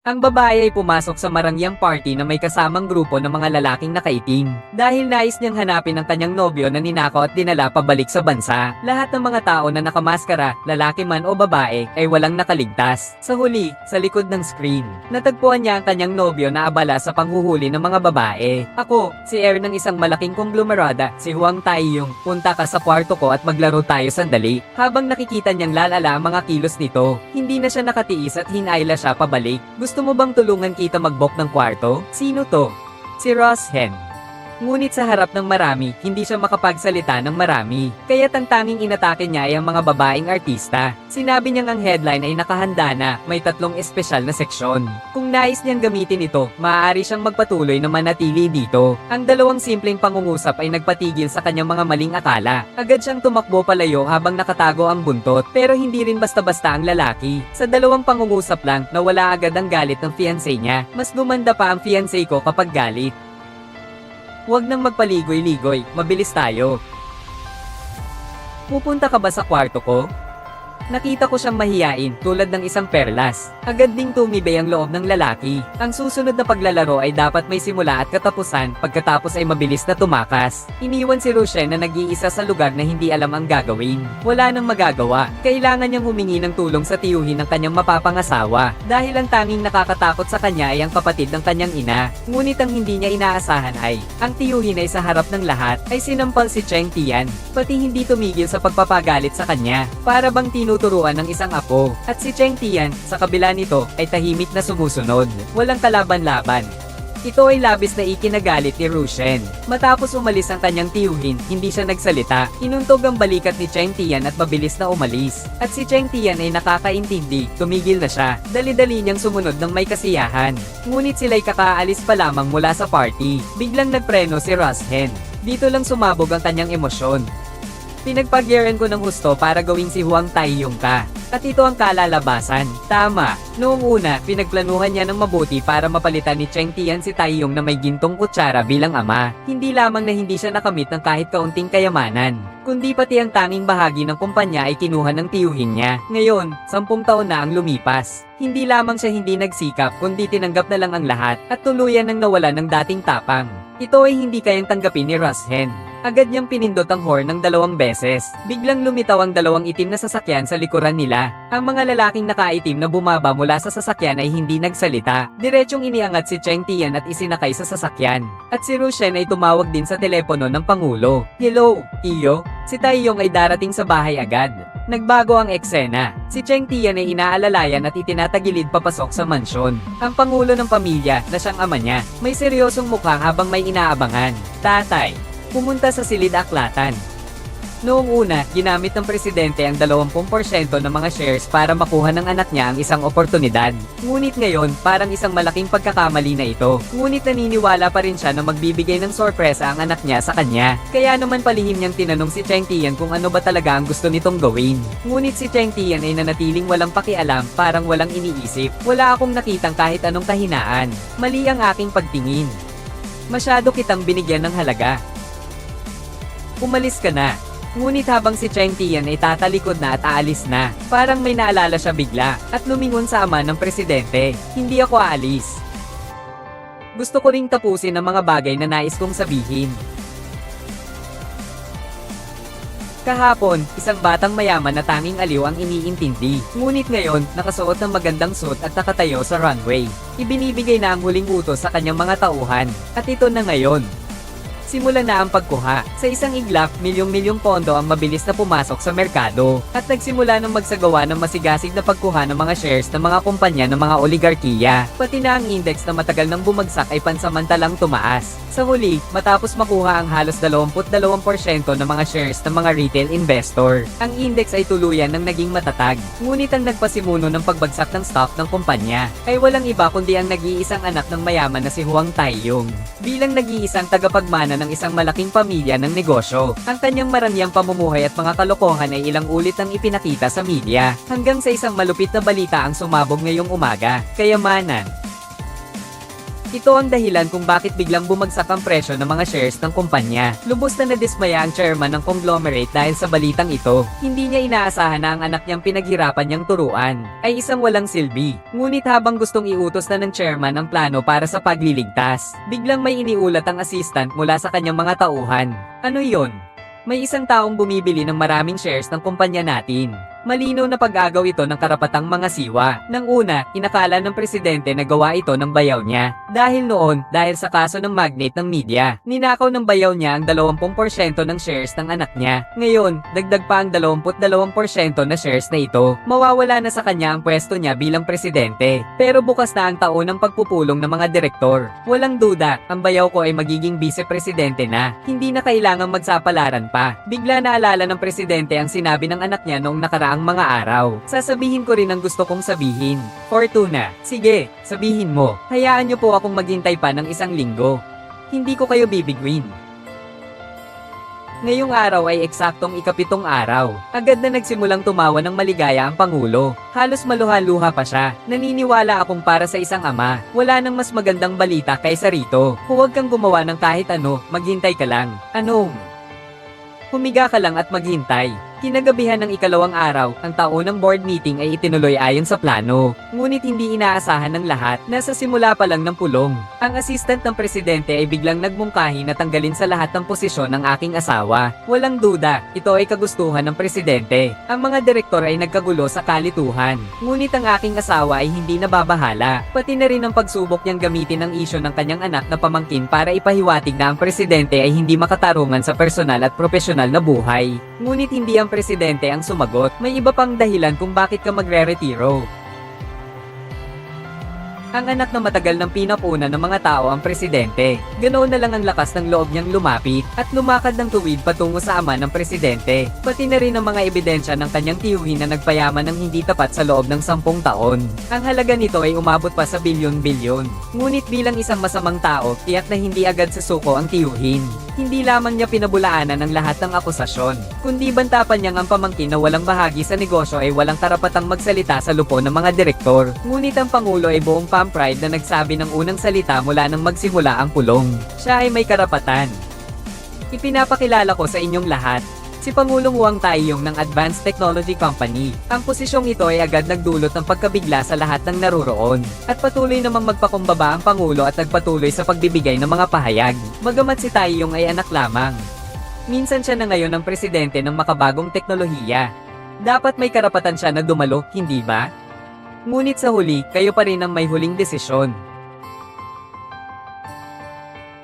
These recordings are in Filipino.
Ang babae ay pumasok sa marangyang party na may kasamang grupo ng mga lalaking nakaitim. Dahil nais niyang hanapin ang kanyang nobyo na ninakaw at dinala pabalik sa bansa. Lahat ng mga tao na nakamaskara, lalaki man o babae, ay walang nakaligtas. Sa huli, sa likod ng screen, natagpuan niya ang kanyang nobyo na abala sa panghuhuli ng mga babae. Ako, si Air ng isang malaking konglomerada, si Huang Taiyong, punta ka sa kwarto ko at maglaro tayo sandali. Habang nakikita niyang lalala ang mga kilos nito, hindi na siya nakatiis at hinayla siya pabalik. Gusto mo bang tulungan kita magbok ng kwarto? Sino to? Si Ross Hen. Ngunit sa harap ng marami, hindi siya makapagsalita ng marami. Kaya ang tanging inatake niya ay ang mga babaeng artista. Sinabi niyang ang headline ay nakahanda na, may tatlong espesyal na seksyon. Kung nais niyang gamitin ito, maaari siyang magpatuloy na manatili dito. Ang dalawang simpleng pangungusap ay nagpatigil sa kanyang mga maling akala. Agad siyang tumakbo palayo habang nakatago ang buntot, pero hindi rin basta-basta ang lalaki. Sa dalawang pangungusap lang, nawala agad ang galit ng fiancé niya. Mas gumanda pa ang fiancé ko kapag galit. Huwag nang magpaligoy-ligoy, mabilis tayo. Pupunta ka ba sa kwarto ko? Nakita ko siyang mahiyain tulad ng isang perlas. Agad ding tumibay ang loob ng lalaki. Ang susunod na paglalaro ay dapat may simula at katapusan, pagkatapos ay mabilis na tumakas. Iniwan si Rushen na nag-iisa sa lugar na hindi alam ang gagawin. Wala nang magagawa. Kailangan niyang humingi ng tulong sa tiyuhin ng kanyang mapapangasawa. Dahil ang tanging nakakatakot sa kanya ay ang kapatid ng kanyang ina. Ngunit ang hindi niya inaasahan ay, ang tiyuhin ay sa harap ng lahat, ay sinampal si Cheng Tian. Pati hindi tumigil sa pagpapagalit sa kanya. Para bang tinuturuan ng isang apo. At si Cheng Tian, sa kabila nito, ay tahimik na sumusunod. Walang kalaban-laban. Ito ay labis na ikinagalit ni Rushen. Matapos umalis ang kanyang tiyuhin, hindi siya nagsalita. Inuntog ang balikat ni Cheng Tian at mabilis na umalis. At si Cheng Tian ay nakakaintindi, tumigil na siya. Dali-dali niyang sumunod ng may kasiyahan. Ngunit sila'y kakaalis pa lamang mula sa party. Biglang nagpreno si Rushen. Dito lang sumabog ang kanyang emosyon. Pinagpagyaran ko ng husto para gawing si Huang Taiyong ka. At ito ang kalalabasan. Tama. Noong una, pinagplanuhan niya ng mabuti para mapalitan ni Cheng Tian si Taiyong na may gintong kutsara bilang ama. Hindi lamang na hindi siya nakamit ng kahit kaunting kayamanan, kundi pati ang tanging bahagi ng kumpanya ay kinuha ng tiyuhin niya. Ngayon, sampung taon na ang lumipas. Hindi lamang siya hindi nagsikap kundi tinanggap na lang ang lahat at tuluyan nang nawala ng dating tapang. Ito ay hindi kayang tanggapin ni Russ Hen. Agad niyang pinindot ang horn ng dalawang beses. Biglang lumitaw ang dalawang itim na sasakyan sa likuran nila. Ang mga lalaking nakaitim na bumaba mula sa sasakyan ay hindi nagsalita. Diretsyong iniangat si Cheng Tian at isinakay sa sasakyan. At si Rushen ay tumawag din sa telepono ng Pangulo. Hello, Iyo? Si Taeyong ay darating sa bahay agad. Nagbago ang eksena. Si Cheng Tian ay inaalalayan at itinatagilid papasok sa mansyon. Ang pangulo ng pamilya na siyang ama niya, may seryosong mukha habang may inaabangan. Tatay, pumunta sa silid aklatan. Noong una, ginamit ng presidente ang 20% ng mga shares para makuha ng anak niya ang isang oportunidad. Ngunit ngayon, parang isang malaking pagkakamali na ito. Ngunit naniniwala pa rin siya na magbibigay ng sorpresa ang anak niya sa kanya. Kaya naman palihim niyang tinanong si Cheng Tian kung ano ba talaga ang gusto nitong gawin. Ngunit si Cheng Tian ay nanatiling walang pakialam, parang walang iniisip. Wala akong nakitang kahit anong kahinaan. Mali ang aking pagtingin. Masyado kitang binigyan ng halaga. Umalis ka na. Ngunit habang si Cheng Tian ay tatalikod na at aalis na, parang may naalala siya bigla, at lumingon sa ama ng presidente, hindi ako aalis. Gusto ko ring tapusin ang mga bagay na nais kong sabihin. Kahapon, isang batang mayaman na tanging aliw ang iniintindi. Ngunit ngayon, nakasuot ng magandang suit at nakatayo sa runway. Ibinibigay na ang huling utos sa kanyang mga tauhan. At ito na ngayon. Simula na ang pagkuha. Sa isang iglap, milyong-milyong pondo ang mabilis na pumasok sa merkado. At nagsimula ng magsagawa ng masigasig na pagkuha ng mga shares ng mga kumpanya ng mga oligarkiya. Pati na ang index na matagal nang bumagsak ay pansamantalang tumaas. Sa huli, matapos makuha ang halos 22% ng mga shares ng mga retail investor, ang index ay tuluyan ng naging matatag. Ngunit ang nagpasimuno ng pagbagsak ng stock ng kumpanya ay walang iba kundi ang nag-iisang anak ng mayaman na si Huang Taiyong. Bilang nag-iisang tagapagmana ng isang malaking pamilya ng negosyo, ang kanyang maranyang pamumuhay at mga kalokohan ay ilang ulit ang ipinakita sa media, hanggang sa isang malupit na balita ang sumabog ngayong umaga, kayamanan. Ito ang dahilan kung bakit biglang bumagsak ang presyo ng mga shares ng kumpanya. Lubos na nadismaya ang chairman ng conglomerate dahil sa balitang ito. Hindi niya inaasahan na ang anak niyang pinaghirapan niyang turuan ay isang walang silbi. Ngunit habang gustong iutos na ng chairman ang plano para sa pagliligtas, biglang may iniulat ang assistant mula sa kanyang mga tauhan. Ano yon? May isang taong bumibili ng maraming shares ng kumpanya natin. Malinaw na pag-agaw ito ng karapatang mga siwa. Nang una, inakala ng presidente na gawa ito ng bayaw niya. Dahil noon, dahil sa kaso ng magnate ng media, ninakaw ng bayaw niya ang 20% ng shares ng anak niya. Ngayon, dagdag pa ang 22% na shares na ito. Mawawala na sa kanya ang pwesto niya bilang presidente. Pero bukas na ang taon ng pagpupulong ng mga direktor. Walang duda, ang bayaw ko ay magiging vice-presidente na. Hindi na kailangang magsapalaran pa. Bigla naalala ng presidente ang sinabi ng anak niya noong nakaraang mga araw. Sasabihin ko rin ang gusto kong sabihin. Fortuna, sige, sabihin mo. Hayaan niyo po akong maghintay pa ng isang linggo. Hindi ko kayo bibigwin. Ngayong araw ay eksaktong ikapitong araw. Agad na nagsimulang tumawa ng maligaya ang Pangulo. Halos maluha-luha pa siya. Naniniwala akong para sa isang ama, wala nang mas magandang balita kaysa rito. Huwag kang gumawa ng kahit ano, maghintay ka lang. Anong? Humiga ka lang at maghintay. Kinagabihan ng ikalawang araw, ang taunang board meeting ay itinuloy ayon sa plano. Ngunit hindi inaasahan ng lahat na sa simula pa lang ng pulong. Ang assistant ng presidente ay biglang nagmungkahi na tanggalin sa lahat ng posisyon ng aking asawa. Walang duda, ito ay kagustuhan ng presidente. Ang mga direktor ay nagkagulo sa kalituhan. Ngunit ang aking asawa ay hindi nababahala. Pati na rin ang pagsubok niyang gamitin ang isyo ng kanyang anak na pamangkin para ipahiwatig na ang presidente ay hindi makatarungan sa personal at profesional na buhay. Ngunit hindi ang presidente ang sumagot. May iba pang dahilan kung bakit ka magre-retiro. Ang anak na matagal ng pinapuna ng mga tao ang presidente. Ganoon na lang ang lakas ng loob niyang lumapit at lumakad ng tuwid patungo sa ama ng presidente. Pati na rin ang mga ebidensya ng kanyang tiyuhin na nagpayaman ng hindi tapat sa loob ng sampung taon. Ang halaga nito ay umabot pa sa bilyon-bilyon. Ngunit bilang isang masamang tao, tiyak na hindi agad susuko ang tiyuhin. Hindi lamang niya pinabulaanan ang lahat ng akusasyon, kundi bantapan niyang ang pamangkin na walang bahagi sa negosyo ay walang karapatang magsalita sa lupo ng mga direktor. Ngunit ang Pangulo ay buong Pam Pride na nagsabi ng unang salita mula nang magsimula ang pulong. Siya ay may karapatan. Ipinapakilala ko sa inyong lahat, si Pangulong Wang Taiyong ng Advanced Technology Company. Ang posisyong ito ay agad nagdulot ng pagkabigla sa lahat ng naruroon. At patuloy namang magpakumbaba ang Pangulo at nagpatuloy sa pagbibigay ng mga pahayag. Bagamat si Taiyong ay anak lamang. Minsan siya na ngayon ang presidente ng makabagong teknolohiya. Dapat may karapatan siya na dumalo, hindi ba? Ngunit sa huli, kayo pa rin ang may huling desisyon.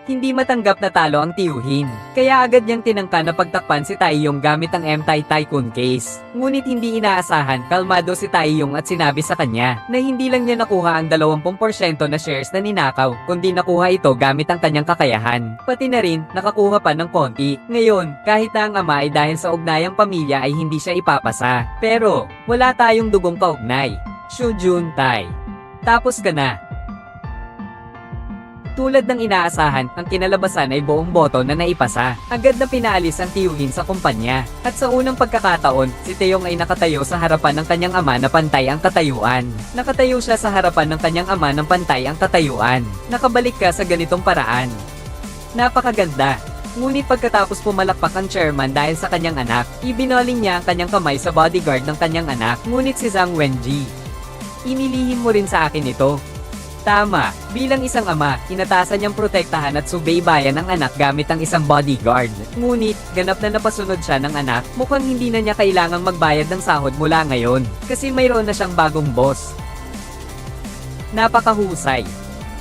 Hindi matanggap na talo ang tiyuhin. Kaya agad niyang tinangka na pagtakpan si Taeyong gamit ang M-Tai Tycoon case. Ngunit hindi inaasahan, kalmado si Taeyong at sinabi sa kanya na hindi lang niya nakuha ang 20% na shares na ninakaw, kundi nakuha ito gamit ang kanyang kakayahan. Pati na rin, nakakuha pa ng konti. Ngayon, kahit na ang ama ay dahil sa ugnayang pamilya ay hindi siya ipapasa. Pero, wala tayong dugong kaugnay. Shujun Tai. Tapos ka na. Tulad ng inaasahan, ang kinalabasan ay buong boto na naipasa. Agad na pinaalis ang tiyuhin sa kumpanya. At sa unang pagkakataon, si Teong ay nakatayo sa harapan ng kanyang ama na pantay ang katayuan. Nakatayo siya sa harapan ng kanyang ama ng pantay ang katayuan. Nakabalik ka sa ganitong paraan. Napakaganda. Ngunit pagkatapos pumalakpak ang chairman dahil sa kanyang anak, ibinoling niya ang kanyang kamay sa bodyguard ng kanyang anak, ngunit si Zhang Wenji. Inilihim mo rin sa akin ito. Tama, bilang isang ama, inatasan niyang protektahan at subaybayan ang anak gamit ang isang bodyguard. Ngunit, ganap na napasunod siya ng anak, mukhang hindi na niya kailangang magbayad ng sahod mula ngayon, kasi mayroon na siyang bagong boss. Napakahusay.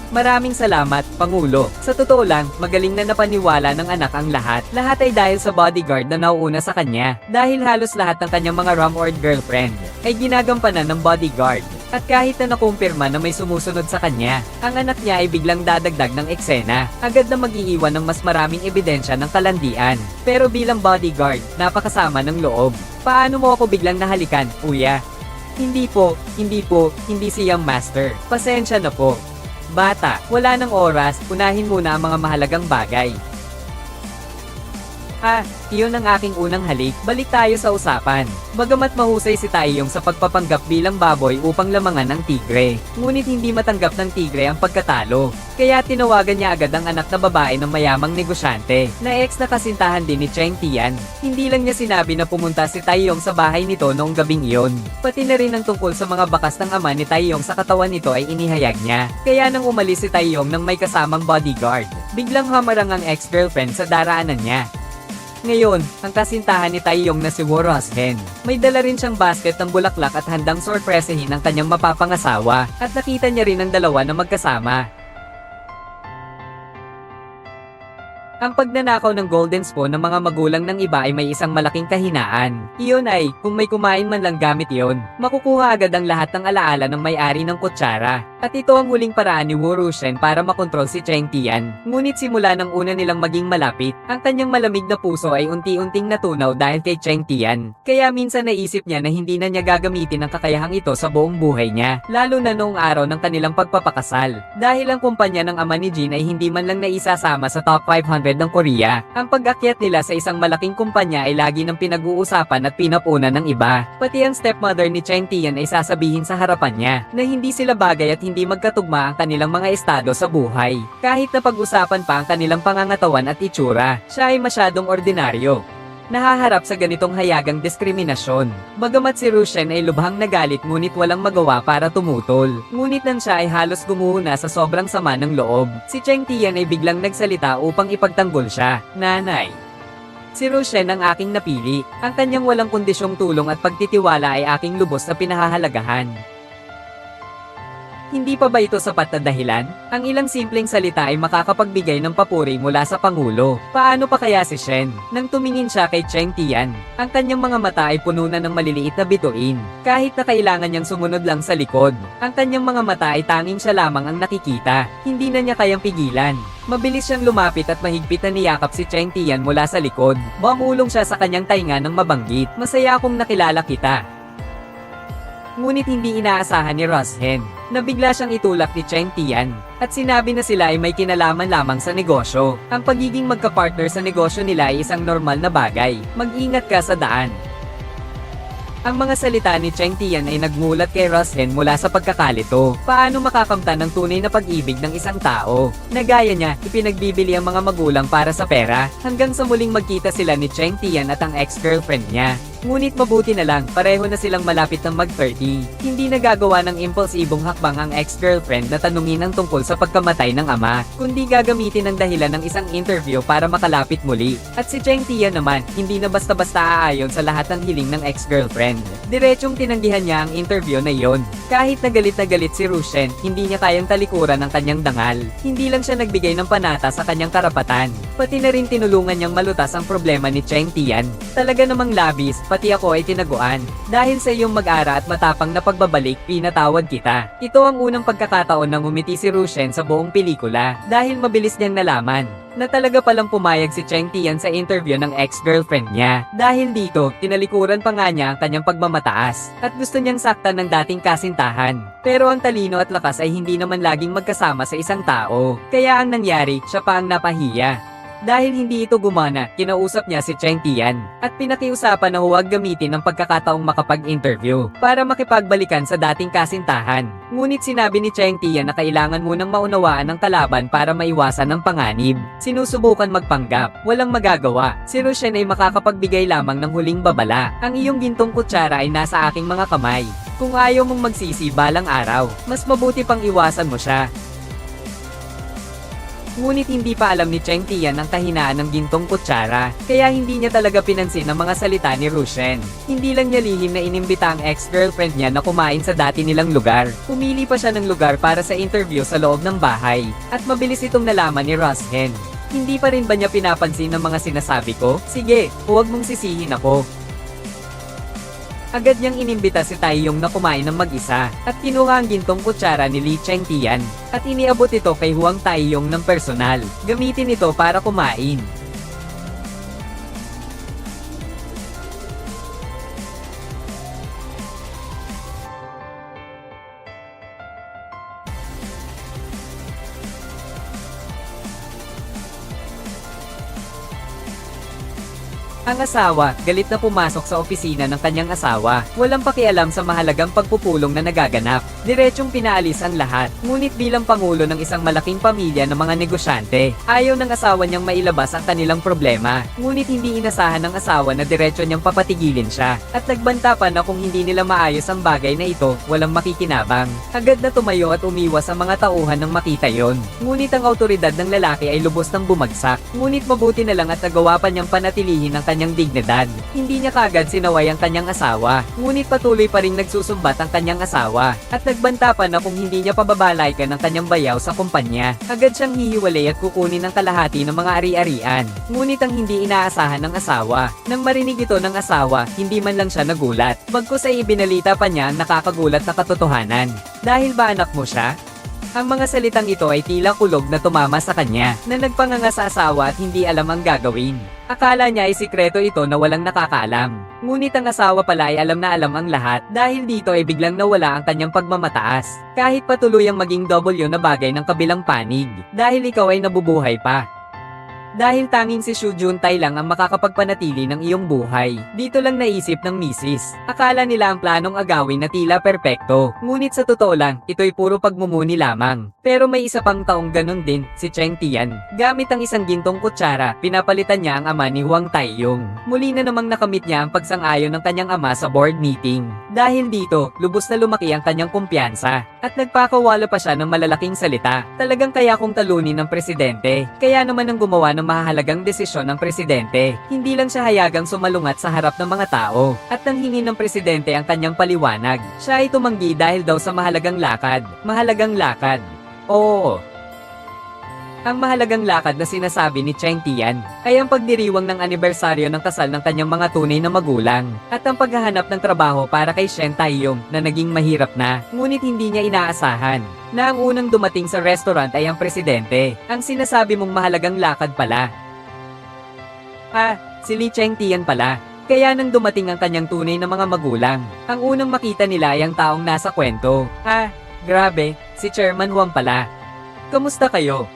Maraming salamat, Pangulo. Sa totoo lang, magaling na napaniwala ng anak ang lahat. Lahat ay dahil sa bodyguard na nauuna sa kanya. Dahil halos lahat ng kanyang mga rumored girlfriend ay ginagampanan ng bodyguard. At kahit na nakumpirma na may sumusunod sa kanya, ang anak niya ay biglang dadagdag ng eksena. Agad na mag-iiwan ng mas maraming ebidensya ng kalandian. Pero bilang bodyguard, napakasama ng loob. Paano mo ako biglang nahalikan, kuya? Hindi po, hindi po, hindi si Young Master. Pasensya na po. Bata, wala ng oras, unahin muna ang mga mahalagang bagay. Ah, iyon ang aking unang halik. Balik tayo sa usapan. Bagamat mahusay si Taeyong sa pagpapanggap bilang baboy upang lamangan ng tigre, ngunit hindi matanggap ng tigre ang pagkatalo. Kaya tinawagan niya agad ang anak na babae ng mayamang negosyante, na ex na kasintahan din ni Cheng Tian. Hindi lang niya sinabi na pumunta si Taeyong sa bahay nito noong gabing iyon. Pati na rin ang tungkol sa mga bakas ng ama ni Taeyong sa katawan nito ay inihayag niya. Kaya nang umalis si Taeyong nang may kasamang bodyguard, biglang hamarang ang ex-girlfriend sa daraanan niya. Ngayon, ang kasintahan ni Taeyong na si Woroshen, may dala rin siyang basket ng bulaklak at handang sorpresahin ang kanyang mapapangasawa, at nakita niya rin ang dalawa na magkasama. Ang pagnanakaw ng golden spoon ng mga magulang ng iba ay may isang malaking kahinaan. Iyon ay, kung may kumain man lang gamit iyon, makukuha agad ang lahat ng alaala ng may-ari ng kutsara. At ito ang huling paraan ni Wu Rushen para makontrol si Cheng Tian. Ngunit simula ng una nilang maging malapit, ang kanyang malamig na puso ay unti-unting natunaw dahil kay Cheng Tian. Kaya minsan naisip niya na hindi na niya gagamitin ang kakayahang ito sa buong buhay niya, lalo na noong araw ng kanilang pagpapakasal. Dahil ang kumpanya ng ama ni Jin ay hindi man lang naisasama sa top 500 ng Korea, ang pag-akyat nila sa isang malaking kumpanya ay lagi ng pinag-uusapan at pinapuna ng iba. Pati ang stepmother ni Cheng Tian ay sasabihin sa harapan niya na hindi sila bagay at hindi magkatugma ang kanilang mga estado sa buhay. Kahit na pag-usapan pa ang kanilang pangangatawan at itsura, siya ay masyadong ordinaryo. Nahaharap sa ganitong hayagang diskriminasyon. Bagamat si Rushen ay lubhang nagalit ngunit walang magawa para tumutol. Ngunit nang siya ay halos gumuhuna sa sobrang sama ng loob, si Cheng Tian ay biglang nagsalita upang ipagtanggol siya. Nanay, Si Rushen ang aking napili. Ang kanyang walang kondisyong tulong at pagtitiwala ay aking lubos na pinahahalagahan. Hindi pa ba ito sapat na dahilan? Ang ilang simpleng salita ay makakapagbigay ng papuri mula sa Pangulo. Paano pa kaya si Shen? Nang tumingin siya kay Cheng Tian, ang kanyang mga mata ay puno na ng maliliit na bituin. Kahit na kailangan niyang sumunod lang sa likod, ang kanyang mga mata ay tanging siya lamang ang nakikita. Hindi na niya kayang pigilan. Mabilis siyang lumapit at mahigpit na niyakap si Cheng Tian mula sa likod. Bumulong siya sa kanyang tainga ng mabanggit. Masaya akong nakilala kita. Ngunit hindi inaasahan ni Roshen na bigla siyang itulak ni Cheng Tian at sinabi na sila ay may kinalaman lamang sa negosyo. Ang pagiging magka-partner sa negosyo nila ay isang normal na bagay. Mag-ingat ka sa daan. Ang mga salita ni Cheng Tian ay nagmulat kay Roshen mula sa pagkakalito. Paano makakamtan ng tunay na pag-ibig ng isang tao? Nagaya niya, ipinagbibili ang mga magulang para sa pera, hanggang sa muling magkita sila ni Cheng Tian at ang ex-girlfriend niya. Ngunit mabuti na lang, pareho na silang malapit ng mag-30. Hindi nagagawa ng impulsibong hakbang ang ex-girlfriend na tanungin ang tungkol sa pagkamatay ng ama, kundi gagamitin ang dahilan ng isang interview para makalapit muli. At si Cheng Tia naman, hindi na basta-basta aayon sa lahat ng hiling ng ex-girlfriend. Diretsong tinanggihan niya ang interview na iyon. Kahit na galit na galit si Rushen, hindi niya kayang talikuran ang kanyang dangal. Hindi lang siya nagbigay ng panata sa kanyang karapatan. Pati na rin tinulungan niyang malutas ang problema ni Cheng Tian. Talaga namang labis, pati ako ay tinaguan. Dahil sa iyong mag-ara at matapang na pagbabalik, pinatawad kita. Ito ang unang pagkakataon na ngumiti si Rushen sa buong pelikula. Dahil mabilis niyang nalaman na talaga palang pumayag si Cheng Tian sa interview ng ex-girlfriend niya. Dahil dito, tinalikuran pa nga niya ang kanyang pagmamataas at gusto niyang saktan ng dating kasintahan. Pero ang talino at lakas ay hindi naman laging magkasama sa isang tao. Kaya ang nangyari, siya pa ang napahiya. Dahil hindi ito gumana, kinausap niya si Cheng Tian at pinakiusapan na huwag gamitin ang pagkakataong makapag-interview para makipagbalikan sa dating kasintahan. Ngunit sinabi ni Cheng Tian na kailangan munang maunawaan ang kalaban para maiwasan ang panganib. Sinusubukan magpanggap, walang magagawa. Si Roshen ay makakapagbigay lamang ng huling babala. Ang iyong gintong kutsara ay nasa aking mga kamay. Kung ayaw mong magsisi balang araw, mas mabuti pang iwasan mo siya. Ngunit hindi pa alam ni Cheng Tian ang kahinaan ng gintong kutsara, kaya hindi niya talaga pinansin ang mga salita ni Rushen. Hindi lang niya lihim na inimbita ang ex-girlfriend niya na kumain sa dati nilang lugar. Pumili pa siya ng lugar para sa interview sa loob ng bahay, at mabilis itong nalaman ni Roshen. Hindi pa rin ba niya pinapansin ang mga sinasabi ko? Sige, huwag mong sisihin ako. Agad niyang inimbita si Taeyong na kumain ng mag-isa at kinuha ang gintong kutsara ni Li Cheng Tian at iniabot ito kay Huang Taeyong ng personal. Gamitin ito para kumain. Ang asawa, galit na pumasok sa opisina ng kanyang asawa. Walang pakialam sa mahalagang pagpupulong na nagaganap. Diretsong pinaalis ang lahat. Ngunit bilang pangulo ng isang malaking pamilya ng mga negosyante, ayaw ng asawa niyang mailabas ang kanilang problema. Ngunit hindi inasahan ng asawa na diretso niyang papatigilin siya. At nagbanta pa na kung hindi nila maayos ang bagay na ito, walang makikinabang. Agad na tumayo at umiwas ang mga tauhan nang makita yon. Ngunit ang autoridad ng lalaki ay lubos ng bumagsak. Ngunit mabuti na lang at nagawa pa niyang panatilihin ang kanyang dignidad. Hindi niya kagad sinaway ang kanyang asawa. Ngunit patuloy pa rin nagsusumbat ang kanyang asawa. At nagbanta pa na kung hindi niya pababalay ka ng kanyang bayaw sa kumpanya, agad siyang hihiwalay at kukunin ng kalahati ng mga ari-arian. Ngunit ang hindi inaasahan ng asawa. Nang marinig ito ng asawa, hindi man lang siya nagulat. Bagkus ay ibinalita pa niya ang nakakagulat na katotohanan. Dahil ba anak mo siya? Ang mga salitang ito ay tila kulog na tumama sa kanya, na nagpanganga sa asawa at hindi alam ang gagawin. Akala niya ay sikreto ito na walang nakakaalam. Ngunit ang asawa pala ay alam na alam ang lahat dahil dito ay biglang nawala ang kanyang pagmamataas. Kahit patuloy ang maging W na bagay ng kabilang panig, dahil ikaw ay nabubuhay pa. Dahil tanging si Shu Juntai lang ang makakapagpanatili ng iyong buhay. Dito lang naisip ng misis. Akala nila ang planong agawin na tila perpekto. Ngunit sa totoo lang, ito'y puro pagmumuni lamang. Pero may isa pang taong ganun din, si Cheng Tian. Gamit ang isang gintong kutsara, pinapalitan niya ang ama ni Huang Taiyong. Muli na namang nakamit niya ang pagsang-ayon ng kanyang ama sa board meeting. Dahil dito, lubos na lumaki ang kanyang kumpiyansa. At nagpakawala pa siya ng malalaking salita. Talagang kaya kong talunin ng presidente. Kaya naman ang gumawa ng mahalagang desisyon ng presidente. Hindi lang siya hayagang sumalungat sa harap ng mga tao. At nang hingin ng presidente ang kanyang paliwanag. Siya ay tumanggi dahil daw sa mahalagang lakad. Mahalagang lakad. Oo. Ang mahalagang lakad na sinasabi ni Cheng Tian ay ang pagdiriwang ng anibersaryo ng kasal ng kanyang mga tunay na magulang at ang paghahanap ng trabaho para kay Shen Taiyong na naging mahirap na ngunit hindi niya inaasahan na ang unang dumating sa restaurant ay ang presidente. Ang sinasabi mong mahalagang lakad pala. Ah, si Li Cheng Tian pala. Kaya nang dumating ang kanyang tunay na mga magulang, ang unang makita nila ay ang taong nasa kwento. Ah, grabe, si Chairman Huang pala. Kamusta kayo?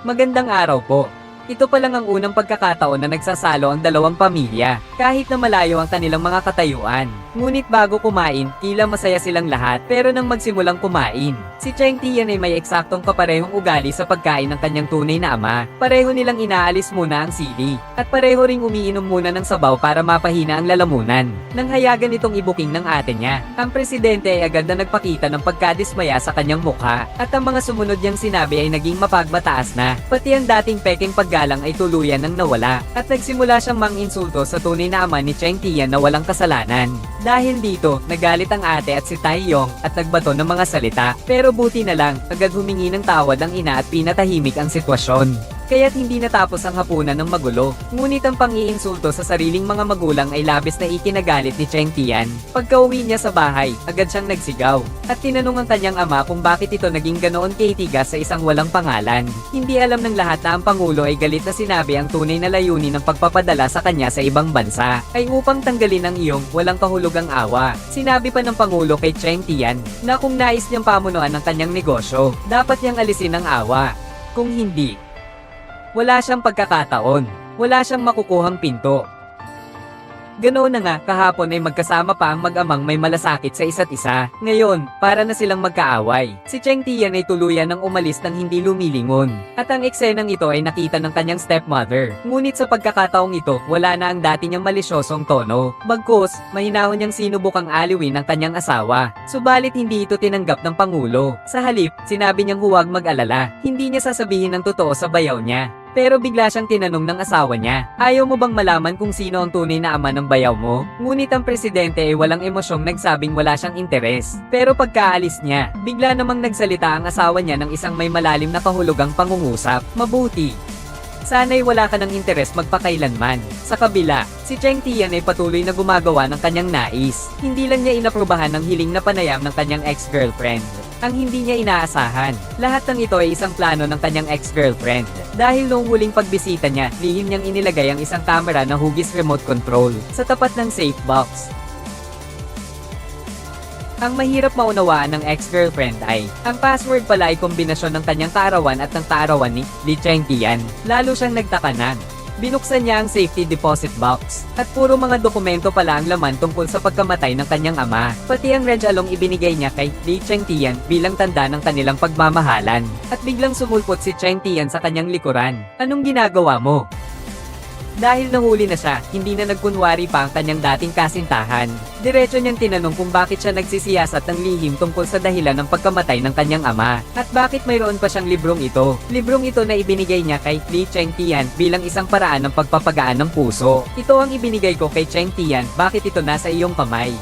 Magandang araw po. Ito pa lang ang unang pagkakataon na nagsasalo ang dalawang pamilya, kahit na malayo ang kanilang mga katayuan. Ngunit bago kumain, tila masaya silang lahat pero nang magsimulang kumain, si Cheng Tian ay may eksaktong kaparehong ugali sa pagkain ng kanyang tunay na ama. Pareho nilang inaalis muna ang sili, at pareho ring umiinom muna ng sabaw para mapahina ang lalamunan. Nang hayagan itong ibuking ng ate niya, ang presidente ay agad na nagpakita ng pagkadismaya sa kanyang mukha, at ang mga sumunod niyang sinabi ay naging mapagmataas na, pati ang dating peking paggalang ay tuluyan ng nawala, at nagsimula siyang manginsulto sa tunay na ama ni Cheng Tian na walang kasalanan. Dahil dito, nagalit ang ate at si Tai Yong at nagbato ng mga salita, pero buti na lang, agad humingi ng tawad ang ina at pinatahimik ang sitwasyon. Kaya't hindi natapos ang hapunan ng magulo. Ngunit ang pang-iinsulto sa sariling mga magulang ay labis na ikinagalit ni Cheng Tian. Pagka-uwi niya sa bahay, agad siyang nagsigaw. At tinanong ang kanyang ama kung bakit ito naging ganoon kaitigas sa isang walang pangalan. Hindi alam ng lahat na ang Pangulo ay galit na sinabi ang tunay na layunin ng pagpapadala sa kanya sa ibang bansa ay upang tanggalin ang iyong walang kahulugang awa. Sinabi pa ng Pangulo kay Cheng Tian na kung nais niyang pamunuan ang kanyang negosyo, dapat niyang alisin ang awa. Kung hindi, wala siyang pagkakataon. Wala siyang makukuhang pinto. Ganoon na nga, kahapon ay magkasama pa ang mag-amang may malasakit sa isa't isa. Ngayon, para na silang magkaaway. Si Cheng Tian ay tuluyan ng umalis ng hindi lumilingon. At ang eksenang ito ay nakita ng kanyang stepmother. Ngunit sa pagkakataong ito, wala na ang dati niyang malisyosong tono. Bagkus, mahinahon niyang sinubukang aliwin ng kanyang asawa. Subalit hindi ito tinanggap ng Pangulo. Sa halip, sinabi niyang huwag mag-alala. Hindi niya sasabihin ng totoo sa bayaw niya. Pero bigla siyang tinanong ng asawa niya, ayaw mo bang malaman kung sino ang tunay na ama ng bayaw mo? Ngunit ang presidente ay walang emosyong nagsabing wala siyang interes. Pero pagkaalis niya, bigla namang nagsalita ang asawa niya ng isang may malalim na kahulugang pangungusap. Mabuti. Sana'y wala ka ng interes magpakailanman. Sa kabila, si Cheng Tian ay patuloy na gumagawa ng kanyang nais. Hindi lang niya inaprubahan ng hiling na panayam ng kanyang ex-girlfriend. Ang hindi niya inaasahan. Lahat ng ito ay isang plano ng kanyang ex-girlfriend. Dahil noong huling pagbisita niya, lihim niyang inilagay ang isang camera na hugis remote control sa tapat ng safe box. Ang mahirap maunawaan ng ex-girlfriend ay, ang password pala ay kombinasyon ng kanyang kaarawan at ng kaarawan ni Li Cheng Tian. Lalo siyang nagtaka na. Binuksan niya ang safety deposit box, at puro mga dokumento pala ang laman tungkol sa pagkamatay ng kanyang ama. Pati ang red along ibinigay niya kay Li Chengtian bilang tanda ng kanilang pagmamahalan. At biglang sumulpot si Chengtian sa kanyang likuran. Anong ginagawa mo? Dahil nahuli na siya, hindi na nagkunwari pa ang kanyang dating kasintahan. Diretso niyang tinanong kung bakit siya nagsisiyasat ng lihim tungkol sa dahilan ng pagkamatay ng kanyang ama. At bakit mayroon pa siyang librong ito. Librong ito na ibinigay niya kay Li Chengtian bilang isang paraan ng pagpapagaan ng puso. Ito ang ibinigay ko kay Chengtian, bakit ito nasa iyong kamay?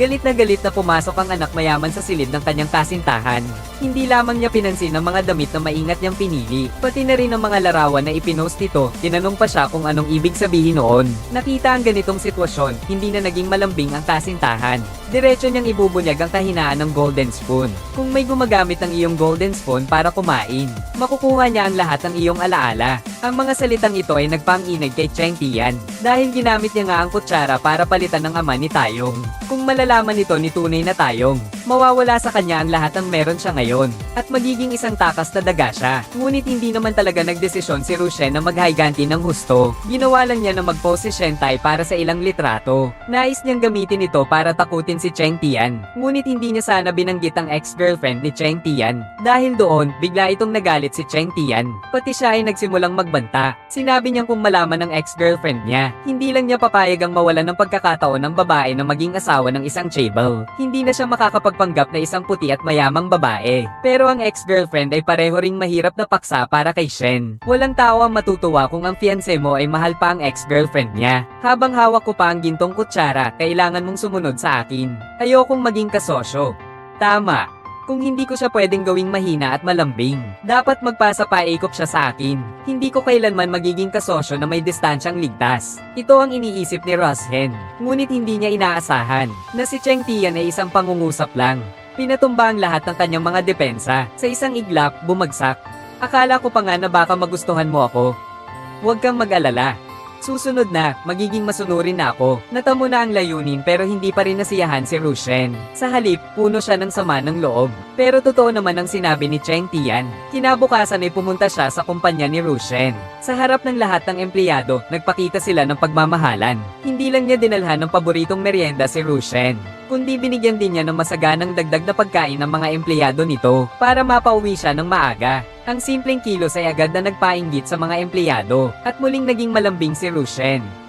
Galit na galit na pumasok ang anak mayaman sa silid ng kanyang kasintahan. Hindi lamang niya pinansin ang mga damit na maingat niyang pinili, pati na rin ang mga larawan na ipinost nito, tinanong pa siya kung anong ibig sabihin noon. Nakita ang ganitong sitwasyon, hindi na naging malambing ang kasintahan. Diretso niyang ibubunyag ang kahinaan ng golden spoon. Kung may gumagamit ng iyong golden spoon para kumain, makukuha niya ang lahat ng iyong alaala. Ang mga salitang ito ay nagpanginag kay Cheng Tian, dahil ginamit niya nga ang kutsara para palitan ng ama ni Tayong. Kung malalaman nito ni tunay na Tayong, mawawala sa kanya ang lahat ng meron siya ngayon, at magiging isang takas na daga siya. Ngunit hindi naman talaga nagdesisyon si Rushen na maghiganti ng husto. Ginawa lang niya na mag-post si Shentai para sa ilang litrato. Nais niyang gamitin ito para takutin si Cheng Tian. Ngunit hindi niya sana binanggit ang ex-girlfriend ni Cheng Tian. Dahil doon, bigla itong nagalit si Cheng Tian. Pati siya ay nagsimulang magbanta. Sinabi niyang kung malaman ng ex-girlfriend niya, hindi lang niya papayag ang mawalan ng pagkakataon ng babae na maging asawa ng isang chable. Hindi na siya makakapagpanggap na isang puti at mayamang babae. Pero ang ex-girlfriend ay pareho ring mahirap na paksa para kay Shen. Walang tao ang matutuwa kung ang fiancé mo ay mahal pa ang ex-girlfriend niya. Habang hawak ko pa ang gintong kutsara, kailangan mong sumunod sa akin. Ayokong maging kasosyo. Tama. Kung hindi ko siya pwedeng gawing mahina at malambing, dapat magpasa paikop siya sa akin. Hindi ko kailanman magiging kasosyo na may distansyang ligtas. Ito ang iniisip ni Roshen. Ngunit hindi niya inaasahan na si Cheng Tian ay isang pangungusap lang. Pinatumba ang lahat ng kanyang mga depensa. Sa isang iglap, bumagsak. Akala ko pa nga na baka magustuhan mo ako. Huwag kang mag-alala. Susunod na, magiging masunurin na ako. Natamo na ang layunin pero hindi pa rin nasiyahan si Rushen. Sa halip, puno siya ng sama ng loob. Pero totoo naman ang sinabi ni Cheng Tian. Kinabukasan ay pumunta siya sa kumpanya ni Rushen. Sa harap ng lahat ng empleyado, nagpakita sila ng pagmamahalan. Hindi lang niya dinalhan ng paboritong merienda si Rushen kundi binigyan din niya ng masaganang dagdag na pagkain ng mga empleyado nito para mapauwi siya ng maaga. Ang simpleng kilos ay agad na nagpainggit sa mga empleyado at muling naging malambing si Rushen.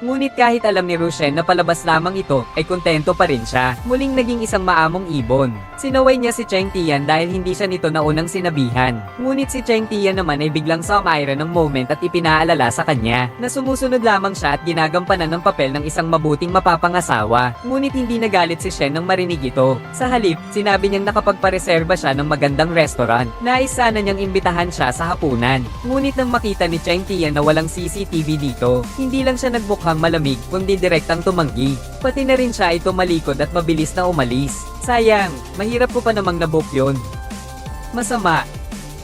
Ngunit kahit alam ni Rushen na palabas lamang ito, ay kontento pa rin siya. Muling naging isang maamong ibon. Sinaway niya si Cheng Tian dahil hindi siya nito naunang sinabihan. Ngunit si Cheng Tian naman ay biglang sumayra ng moment at ipinaalala sa kanya na sumusunod lamang siya at ginagampanan ng papel ng isang mabuting mapapangasawa. Ngunit hindi nagalit si Shen nang marinig ito. Sa halip, sinabi niyang nakapagpareserba siya ng magandang restaurant. Nais sana niyang imbitahan siya sa hapunan. Ngunit nang makita ni Cheng Tian na walang CCTV dito, hindi lang siya nagmukhang malamig kundi direktang tumanggi. Pati na rin siya ay tumalikod at mabilis na umalis. Sayang, mahirap ko pa namang nabook yun. Masama.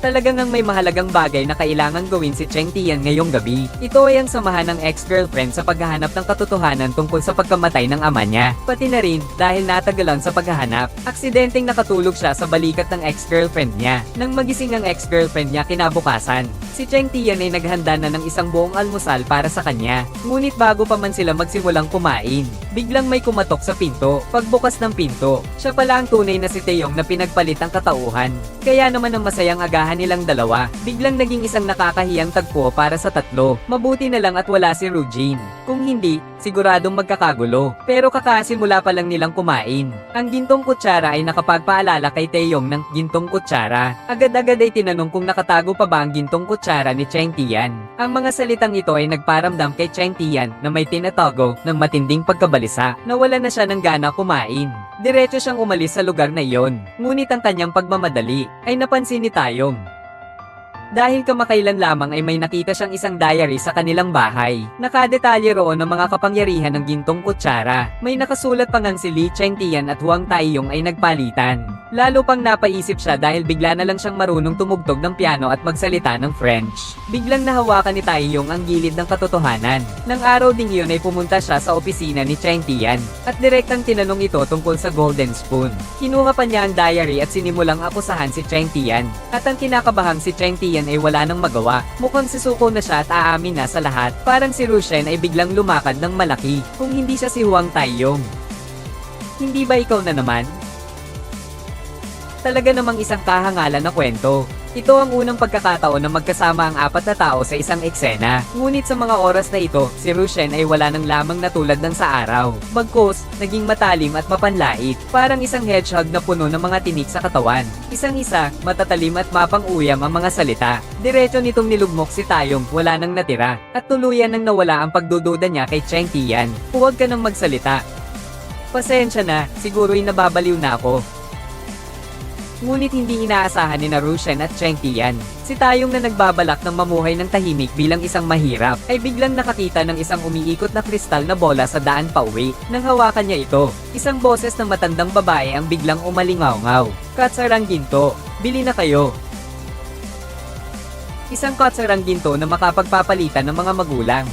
Talagang ang may mahalagang bagay na kailangan gawin si Cheng Tian ngayong gabi. Ito ay ang samahan ng ex-girlfriend sa paghahanap ng katotohanan tungkol sa pagkamatay ng ama niya. Pati na rin, dahil natagalan sa paghahanap, aksidenteng nakatulog siya sa balikat ng ex-girlfriend niya. Nang magising ang ex-girlfriend niya kinabukasan, si Cheng Tian ay naghanda na ng isang buong almusal para sa kanya. Ngunit bago pa man sila magsimulang kumain, biglang may kumatok sa pinto. Pagbukas ng pinto, siya pala ang tunay na si Taeyong na pinagpalit ang katauhan. Kaya naman ang masayang agahan nilang dalawa, biglang naging isang nakakahiyang tagpo para sa tatlo. Mabuti na lang at wala si Rujin. Kung hindi, siguradong magkakagulo. Pero kakasimula pa lang nilang kumain. Ang gintong kutsara ay nakapagpaalala kay Taeyong ng gintong kutsara. Agad-agad ay tinanong kung nakatago pa ba ang gintong kutsara ni Cheng Tian. Ang mga salitang ito ay nagparamdam kay Cheng Tian na may tinatago ng matinding pagkabalisa. Nawala na siya ng gana kumain. Diretso siyang umalis sa lugar na iyon. Ngunit ang kanyang pagmamadali ay napansin ni Tayong. Dahil kamakailan lamang ay may nakita siyang isang diary sa kanilang bahay. Nakadetalye roon ng mga kapangyarihan ng gintong kutsara. May nakasulat pa ngang si Li Chengtian at Huang Taiyong ay nagpalitan. Lalo pang napaisip siya dahil bigla na lang siyang marunong tumugtog ng piano at magsalita ng French. Biglang nahawakan ni Taeyong ang gilid ng katotohanan. Nang araw ding iyon ay pumunta siya sa opisina ni Cheng Tian at direktang tinanong ito tungkol sa Golden Spoon. Kinuha pa niya ang diary at sinimulang akusahan si Cheng Tian. At ang kinakabahang si Cheng Tian ay wala nang magawa. Mukhang sisuko na siya at aamin na sa lahat. Parang si Rushen ay biglang lumakad ng malaki kung hindi siya si Huang Taeyong. Hindi ba ikaw na naman? Talaga namang isang kahangalan na kwento. Ito ang unang pagkakataon na magkasama ang apat na tao sa isang eksena. Ngunit sa mga oras na ito, si Rushen ay wala nang lamang na tulad ng sa araw. Bagkos, naging matalim at mapanlait. Parang isang hedgehog na puno ng mga tinik sa katawan. Isang isa, matatalim at mapang-uyam ang mga salita. Diretso nitong nilugmok si Tayong, wala nang natira. At tuluyan nang nawala ang pagdududa niya kay Cheng Tian. Huwag ka nang magsalita. Pasensya na, siguro'y nababaliw na ako. Ngunit hindi inaasahan ni na Rushen at Cheng Tian. Si Tayong na nagbabalak ng mamuhay ng tahimik bilang isang mahirap, ay biglang nakakita ng isang umiikot na kristal na bola sa daan pauwi. Nang hawakan niya ito, isang boses ng matandang babae ang biglang umalingaw-ngaw. Katsarang ginto, bili na kayo. Isang katsarang ginto na makapagpapalitan ng mga magulang.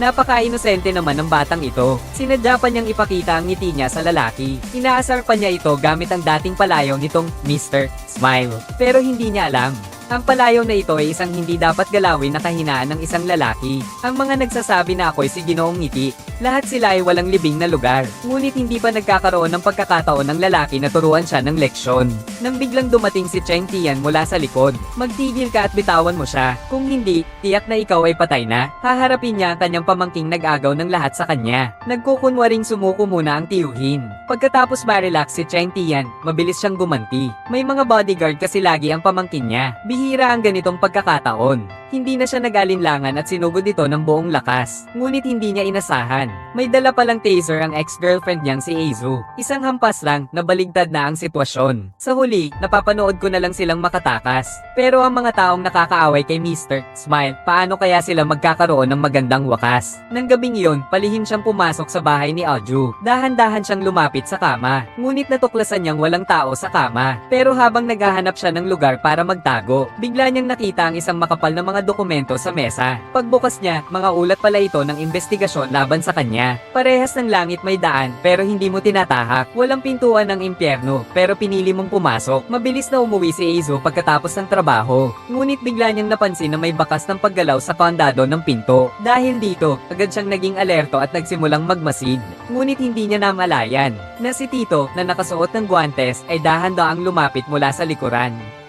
Napaka-inosente naman ng batang ito. Sinadya pa niyang ipakita ang ngiti niya sa lalaki. Inaasar pa niya ito gamit ang dating palayaw nitong Mr. Smile. Pero hindi niya alam. Ang palayaw na ito ay isang hindi dapat galawin na kahinaan ng isang lalaki. Ang mga nagsasabi na ako'y si Ginoong Ngiti, lahat sila ay walang libing na lugar. Ngunit hindi pa nagkakaroon ng pagkakataon ng lalaki na turuan siya ng leksyon. Nang biglang dumating si Cheng Tian mula sa likod, magtigil ka at bitawan mo siya. Kung hindi, tiyak na ikaw ay patay na. Haharapin niya ang kanyang pamangking nag-agaw ng lahat sa kanya. Nagkukunwaring sumuko muna ang tiyuhin. Pagkatapos ma-relax si Cheng Tian, mabilis siyang gumanti. May mga bodyguard kasi lagi ang pamangkin niya. Bihira ang ganitong pagkakataon. Hindi na siya nag-alinlangan at sinugod ito ng buong lakas. Ngunit hindi niya inasahan. May dala palang taser ang ex-girlfriend niyang si Azu. Isang hampas lang, nabaligtad na ang sitwasyon. Sa huli, napapanood ko na lang silang makatakas. Pero ang mga taong nakakaaway kay Mr. Smile, paano kaya sila magkakaroon ng magandang wakas? Nang gabing iyon, palihim siyang pumasok sa bahay ni Aju. Dahan-dahan siyang lumapit sa kama. Ngunit natuklasan niyang walang tao sa kama. Pero habang naghahanap siya ng lugar para magtago, bigla niyang nakita ang isang makapal na mga dokumento sa mesa. Pagbukas niya, mga ulat pala ito ng investigasyon laban sa kanya. Parehas ng langit may daan, pero hindi mo tinatahak. Walang pintuan ng impyerno, pero pinili mong pumasok. Mabilis na umuwi si Eizo pagkatapos ng trabaho. Ngunit bigla niyang napansin na may bakas ng paggalaw sa kandado ng pinto. Dahil dito, agad siyang naging alerto at nagsimulang magmasid. Ngunit hindi niya namalayan na si Tito na nakasuot ng guantes ay dahan-daang lumapit mula sa likuran.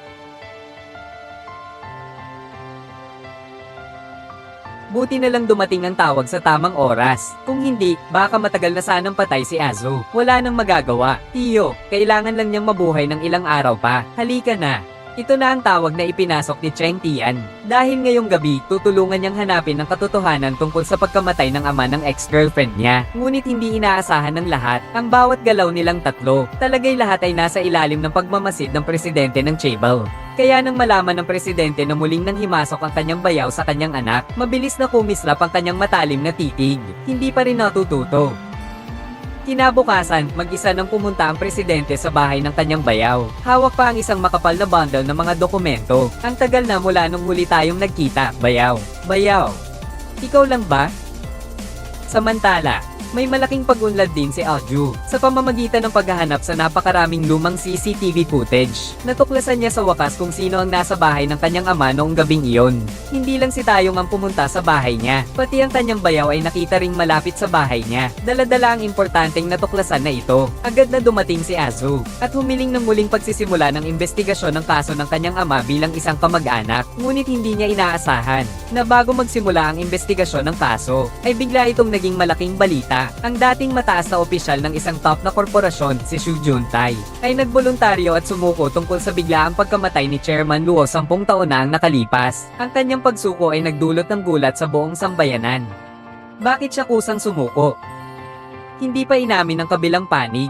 Buti na lang dumating ang tawag sa tamang oras. Kung hindi, baka matagal na sanang patay si Azu. Wala nang magagawa. Tiyo, kailangan lang niyang mabuhay ng ilang araw pa. Halika na. Ito na ang tawag na ipinasok ni Cheng Tian. Dahil ngayong gabi, tutulungan niyang hanapin ang katotohanan tungkol sa pagkamatay ng ama ng ex-girlfriend niya. Ngunit hindi inaasahan ng lahat, ang bawat galaw nilang tatlo, talagay lahat ay nasa ilalim ng pagmamasid ng presidente ng Chable. Kaya nang malaman ng presidente na muling nang himasok ang kanyang bayaw sa kanyang anak, mabilis na kumislap ang kanyang matalim na titig. Hindi pa rin natututo. Kinabukasan, mag-isa nang pumunta ang presidente sa bahay ng kanyang bayaw. Hawak pa ang isang makapal na bundle ng mga dokumento. Ang tagal na mula nung huli tayong nagkita, bayaw. Bayaw. Ikaw lang ba? Samantala, may malaking pag-unlad din si Alju sa pamamagitan ng paghahanap sa napakaraming lumang CCTV footage. Natuklasan niya sa wakas kung sino ang nasa bahay ng kanyang ama noong gabing iyon. Hindi lang si Tayong ang pumunta sa bahay niya, pati ang kanyang bayaw ay nakita ring malapit sa bahay niya. Daladala ang importanteng natuklasan na ito. Agad na dumating si Azu at humiling ng muling pagsisimula ng investigasyon ng kaso ng kanyang ama bilang isang kamag-anak. Ngunit hindi niya inaasahan na bago magsimula ang investigasyon ng kaso, ay bigla itong naging malaking balita. Ang dating mataas na opisyal ng isang top na korporasyon, si Shu Juntai, ay nagboluntaryo at sumuko tungkol sa biglaang pagkamatay ni Chairman Luo sampung taon na ang nakalipas. Ang kanyang pagsuko ay nagdulot ng gulat sa buong sambayanan. Bakit siya kusang sumuko? Hindi pa inamin ng kabilang panig.